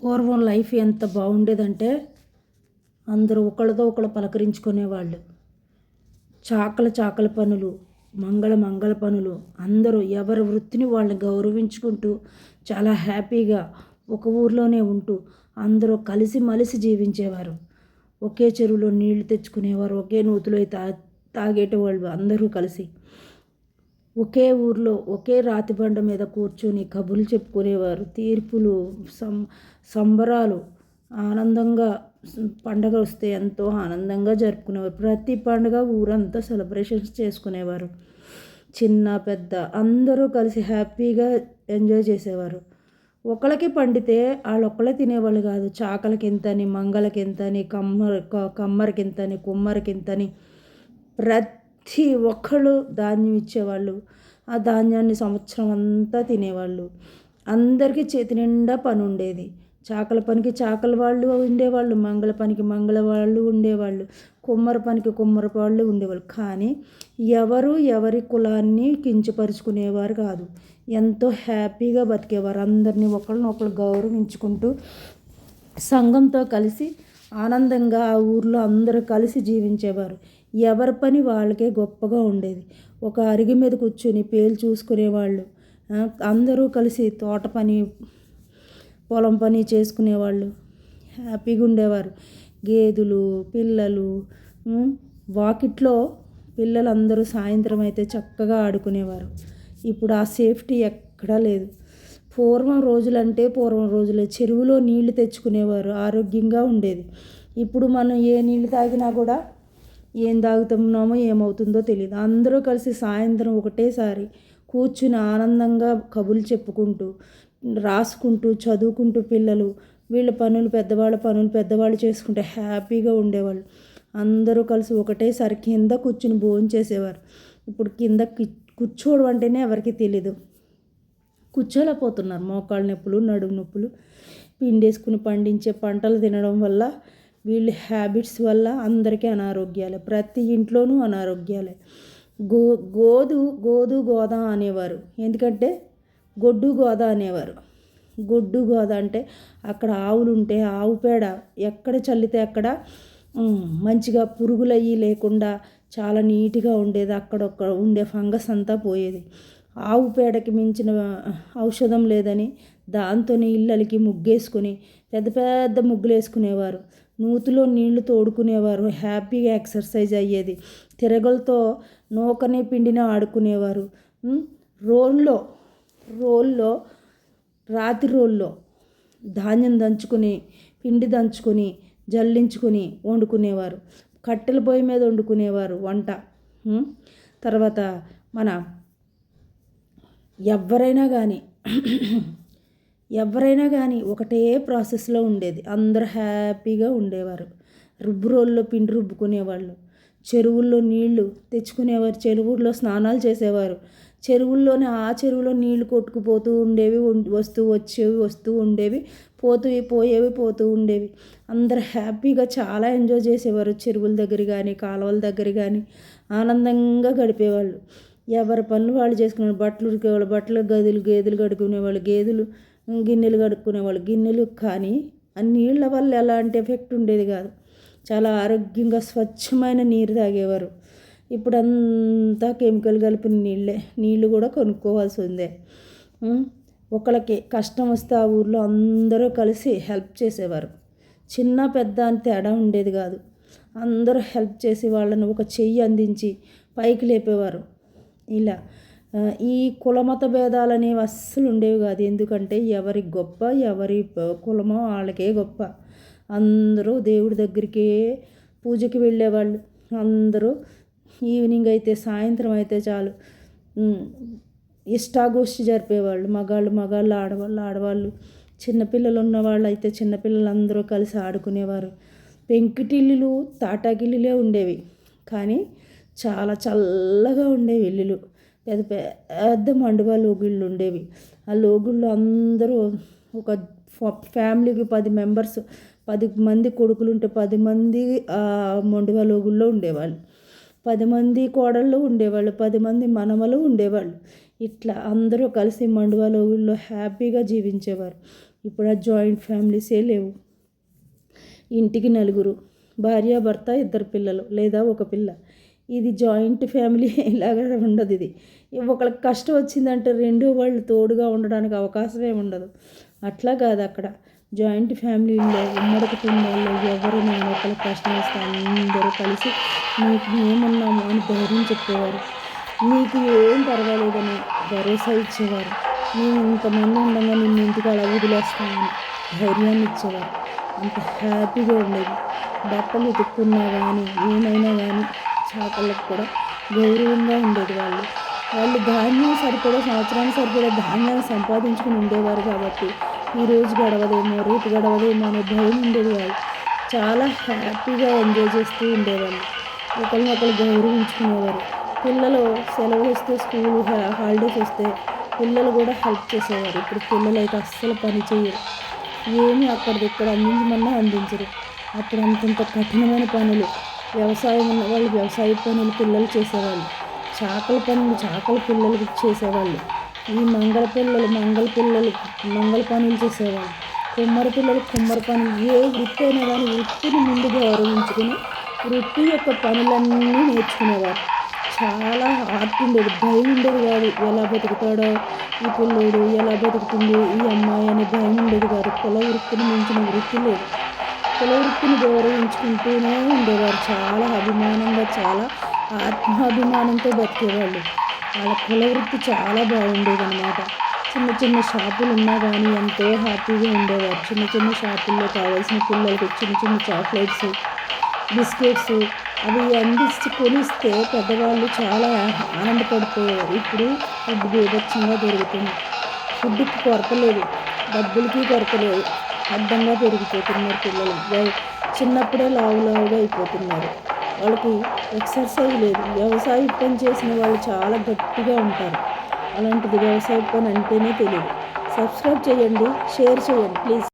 పూర్వం లైఫ్ ఎంత బాగుండేదంటే అందరూ ఒకళ్ళతో ఒకళ్ళు పలకరించుకునేవాళ్ళు. చాకల చాకల పనులు మంగళ మంగళ పనులు అందరూ ఎవరి వృత్తిని వాళ్ళని గౌరవించుకుంటూ చాలా హ్యాపీగా ఒక ఊర్లోనే ఉంటూ అందరూ కలిసి మలిసి జీవించేవారు. ఒకే చెరువులో నీళ్ళు తెచ్చుకునేవారు ఒకే నూతులో తా తాగేటవాళ్ళు అందరూ కలిసి. ఒకే ఊర్లో ఒకే రాతి బండ మీద కూర్చొని కబుర్లు చెప్పుకునేవారు. తీర్పులు సం సంబరాలు ఆనందంగా పండగ వస్తే ఎంతో ఆనందంగా జరుపుకునేవారు. ప్రతి పండుగ ఊరంతా సెలబ్రేషన్స్ చేసుకునేవారు. చిన్న పెద్ద అందరూ కలిసి హ్యాపీగా ఎంజాయ్ చేసేవారు. ఒకళ్ళకి పండితే వాళ్ళొక్కళ్ళే తినేవాళ్ళు కాదు. చాకలకి ఎంతని మంగళకి ఎంతని కమ్మర కమ్మరికి ఎంతని కుమ్మరికి ఎంతని ప్రతి ఒక్కళ్ళు ధాన్యం ఇచ్చేవాళ్ళు. ఆ ధాన్యాన్ని సంవత్సరం అంతా తినేవాళ్ళు. అందరికీ చేతి నిండా పని ఉండేది. చాకల పనికి చాకల వాళ్ళు ఉండేవాళ్ళు. మంగళ పనికి మంగళ వాళ్ళు ఉండేవాళ్ళు. కుమ్మర పనికి కుమ్మర వాళ్ళు ఉండేవాళ్ళు. కానీ ఎవరు ఎవరి కులాన్ని కించపరుచుకునేవారు కాదు. ఎంతో హ్యాపీగా బతికేవారు. అందరినీ ఒకళ్ళనొకళ్ళు గౌరవించుకుంటూ సంఘంతో కలిసి ఆనందంగా ఆ ఊర్లో అందరూ కలిసి జీవించేవారు. ఎవరి పని వాళ్ళకే గొప్పగా ఉండేది. ఒక అరిగి మీద కూర్చొని పేలు చూసుకునేవాళ్ళు. అందరూ కలిసి తోట పని పొలం పని చేసుకునేవాళ్ళు. హ్యాపీగా ఉండేవారు. గేదెలు పిల్లలు వాకిట్లో పిల్లలందరూ సాయంత్రం అయితే చక్కగా ఆడుకునేవారు. ఇప్పుడు ఆ సేఫ్టీ ఎక్కడా లేదు. పూర్వం రోజులంటే పూర్వం రోజులే. చెరువులో నీళ్ళు తెచ్చుకునేవారు. ఆరోగ్యంగా ఉండేది. ఇప్పుడు మనం ఏ నీళ్ళు తాగినా కూడా ఏం తాగుతున్నామో ఏమవుతుందో తెలియదు అందరూ కలిసి సాయంత్రం ఒకటేసారి కూర్చుని ఆనందంగా కబులు చెప్పుకుంటూ రాసుకుంటూ చదువుకుంటూ పిల్లలు వీళ్ళ పనులు పెద్దవాళ్ళ పనులు పెద్దవాళ్ళు చేసుకుంటే హ్యాపీగా ఉండేవాళ్ళు. అందరూ కలిసి ఒకటేసారి కింద కూర్చుని భోజనం చేసేవారు. ఇప్పుడు కింద కూర్చోవడం అంటేనే ఎవరికి తెలీదు. కూర్చోలేకపోతున్నారు. మోకాళ్ళ నొప్పులు నడుము నొప్పులు పిండేసుకుని పండించే పంటలు తినడం వల్ల వీళ్ళ హ్యాబిట్స్ వల్ల అందరికీ అనారోగ్యాలే ప్రతి ఇంట్లోనూ అనారోగ్యాలే. గో గోదు గోదు గోద అనేవారు. ఎందుకంటే గొడ్డు గోద అనేవారు. గొడ్డు గోద అంటే అక్కడ ఆవులు ఉంటే ఆవు పేడ ఎక్కడ చల్లితే అక్కడ మంచిగా పురుగులయ్యి లేకుండా చాలా నీట్గా ఉండేది. అక్కడొక్క ఉండే ఫంగస్ అంతా పోయేది. ఆవు పేడకి మించిన ఔషధం లేదని దాంతో ఇళ్ళకి ముగ్గేసుకొని పెద్ద పెద్ద ముగ్గులు వేసుకునేవారు నూతిలో నీళ్ళు తోడుకునేవారు. హ్యాపీగా ఎక్సర్సైజ్ అయ్యేది. తిరగలతో నూకనే పిండిని ఆడుకునేవారు. రోల్లో రోల్లో రాతి రోల్లో ధాన్యం దంచుకొని పిండి దంచుకొని జల్లించుకొని వండుకునేవారు. కట్టెల పొయ్యి మీద వండుకునేవారు వంట. తర్వాత మన ఎవరైనా కానీ ఎవరైనా కానీ ఒకటే ప్రాసెస్లో ఉండేది. అందరు హ్యాపీగా ఉండేవారు. రుబ్బు రోల్లో పిండి రుబ్బుకునేవాళ్ళు. చెరువుల్లో నీళ్ళు తెచ్చుకునేవారు. చెరువుల్లో స్నానాలు చేసేవారు. చెరువుల్లోనే ఆ చెరువులో నీళ్ళు కొట్టుకుపోతూ ఉండేవి వస్తూ వచ్చేవి వస్తూ ఉండేవి పోతూ పోయేవి పోతూ ఉండేవి. అందరు హ్యాపీగా చాలా ఎంజాయ్ చేసేవారు. చెరువుల దగ్గర కానీ కాలువల దగ్గర కానీ ఆనందంగా గడిపేవాళ్ళు. ఎవరి పనులు వాళ్ళు చేసుకునే బట్టలు ఉరికేవాళ్ళు బట్టలు గదులు గేదెలు గడుపుకునేవాళ్ళు గేదెలు గిన్నెలు కడుక్కునేవాళ్ళు. గిన్నెలు కానీ ఆ నీళ్ళ వల్ల ఎలాంటి ఎఫెక్ట్ ఉండేది కాదు. చాలా ఆరోగ్యంగా స్వచ్ఛమైన నీరు తాగేవారు. ఇప్పుడు అంతా కెమికల్ కలిపిన నీళ్ళే. నీళ్ళు కూడా కొనుక్కోవాల్సి ఉంది. ఒకళ్ళకి కష్టం వస్తే ఆ ఊర్లో అందరూ కలిసి హెల్ప్ చేసేవారు. చిన్న పెద్ద అని తేడా ఉండేది కాదు. అందరూ హెల్ప్ చేసి వాళ్ళని ఒక చెయ్యి అందించి పైకి లేపేవారు. ఇలా ఈ కులమత భేదాలు అనేవి అస్సలు ఉండేవి కాదు. ఎందుకంటే ఎవరి గొప్ప ఎవరి కులమో వాళ్ళకే గొప్ప. అందరూ దేవుడి దగ్గరికే పూజకి వెళ్ళేవాళ్ళు. అందరూ ఈవినింగ్ అయితే సాయంత్రం అయితే చాలు. ఇష్టాగోష్ఠి జరిపేవాళ్ళు. మగాళ్ళు మగాళ్ళు ఆడవాళ్ళు ఆడవాళ్ళు. చిన్నపిల్లలు ఉన్నవాళ్ళు అయితే చిన్నపిల్లలు అందరూ కలిసి ఆడుకునేవారు. పెంకుటిల్లులు తాటాకిల్లులే ఉండేవి. కానీ చాలా చల్లగా ఉండేవి ఇల్లులు. పెద్ద పెద్ద మండువా లోగిళ్ళు ఉండేవి. ఆ లోగుళ్ళు అందరూ ఒక ఫ్యామిలీకి పది మెంబర్స్ పది మంది కొడుకులు ఉంటే పది మంది మండువా లోగుల్లో ఉండేవాళ్ళు. పది మంది కోడళ్ళు ఉండేవాళ్ళు పది మంది మనమలు ఉండేవాళ్ళు. ఇట్లా అందరూ కలిసి మండువా లోగుల్లో హ్యాపీగా జీవించేవారు. ఇప్పుడు ఆ జాయింట్ ఫ్యామిలీసే లేవు. ఇంటికి నలుగురు భార్య భర్త ఇద్దరు పిల్లలు లేదా ఒక పిల్ల. ఇది జాయింట్ ఫ్యామిలీ ఇలాగా ఉండదు ఇది. ఒకళ్ళకి కష్టం వచ్చిందంటే రెండు వాళ్ళు తోడుగా ఉండడానికి అవకాశమే ఉండదు. అట్లా కాదు అక్కడ. జాయింట్ ఫ్యామిలీలో ఉమ్మడి కుటుంబాల్లో ఎవరు నేను ఒకరికి కష్టం వస్తే అందరూ కలిసి నీకు ఏమన్నాము అని ధైర్యం చెప్పేవారు. నీకు ఏం పర్వాలేదని భరోసా ఇచ్చేవారు. నేను ఇంతమంది ఉండగా నిన్ను ఇంటికి అలా ధైర్యాన్ని ఇచ్చేవారు. అంత హ్యాపీగా ఉండేది. బట్టలు ఉతుక్కున్నా కానీ ఏమైనా కానీ చేపలకు కూడా గౌరవంగా ఉండేది వాళ్ళు వాళ్ళు ధాన్యం సరిపడే సంవత్సరానికి సరిపడే ధాన్యాన్ని సంపాదించుకుని ఉండేవారు కాబట్టి ఈ రోజు గడవదేమో రేపు గడవదేమో అనే భయం ఉండేది వాళ్ళు చాలా హ్యాపీగా ఎంజాయ్ చేస్తూ ఉండేవాళ్ళు. ఒకరిని ఒకరు గౌరవించుకునేవారు. పిల్లలు సెలవులు వస్తే స్కూల్ హాలిడేస్ వస్తే పిల్లలు కూడా హెల్ప్ చేసేవారు. ఇప్పుడు పిల్లలు అయితే అస్సలు పని చేయరు. ఏమి అక్కడిది ఇక్కడ అందించమన్నా అందించరు. అప్పుడు అంతంత కఠినమైన పనులు వ్యవసాయం ఉన్న వాళ్ళు వ్యవసాయ పనులు పిల్లలు చేసేవాళ్ళు. చాకల పనులు చాకల పిల్లలు చేసేవాళ్ళు. ఈ మంగళ పిల్లలు మంగళ పిల్లలు మంగళ పనులు చేసేవాళ్ళు. కుమ్మర పిల్లలు కుమ్మర పనులు. ఏ వృత్తి అయినా కానీ వృత్తిని ముందు గౌరవించుకుని వృత్తి యొక్క పనులన్నీ నేర్చుకునేవారు. చాలా ఆర్ట్ ఉండేది భయం ఉండేది కాదు. ఎలా బతుకుతాడో ఈ పిల్లోడు ఎలా బతుకుతుంది ఈ అమ్మాయి అనే భయం ఉండేది కాదు. కుల వృత్తిని మించిన వృత్తి లేదు. కుల వృత్తిని గౌరవించుకుంటూనే ఉండేవారు. చాలా అభిమానంగా చాలా ఆత్మాభిమానంతో బతికేవాళ్ళు. వాళ్ళ కుల వృత్తి చాలా బాగుండేది అనమాట చిన్న చిన్న షాపులు ఉన్నా కానీ ఎంతో హ్యాపీగా ఉండేవారు. చిన్న చిన్న షాపుల్లో కావాల్సిన పిల్లలకి చిన్న చిన్న చాక్లెట్స్ బిస్కెట్స్ అవి అందించి కొనిస్తే పెద్దవాళ్ళు చాలా ఆనందపడిపోయారు ఇప్పుడు ఫుడ్ బీభత్సంగా దొరుకుతుంది ఫుడ్కి కొరత లేదు. డబ్బులకి కొరత లేదు. అడ్డంగా పెరిగిపోతున్నారు పిల్లలు. చిన్నప్పుడే లావు లావుగా అయిపోతున్నారు. వాళ్ళకి ఎక్సర్సైజ్ లేదు. వ్యవసాయ పని చేసిన వాళ్ళు చాలా గట్టిగా ఉంటారు. అలాంటిది వ్యవసాయ పని అంటేనే తెలియదు సబ్స్క్రైబ్ చేయండి షేర్ చేయండి ప్లీజ్.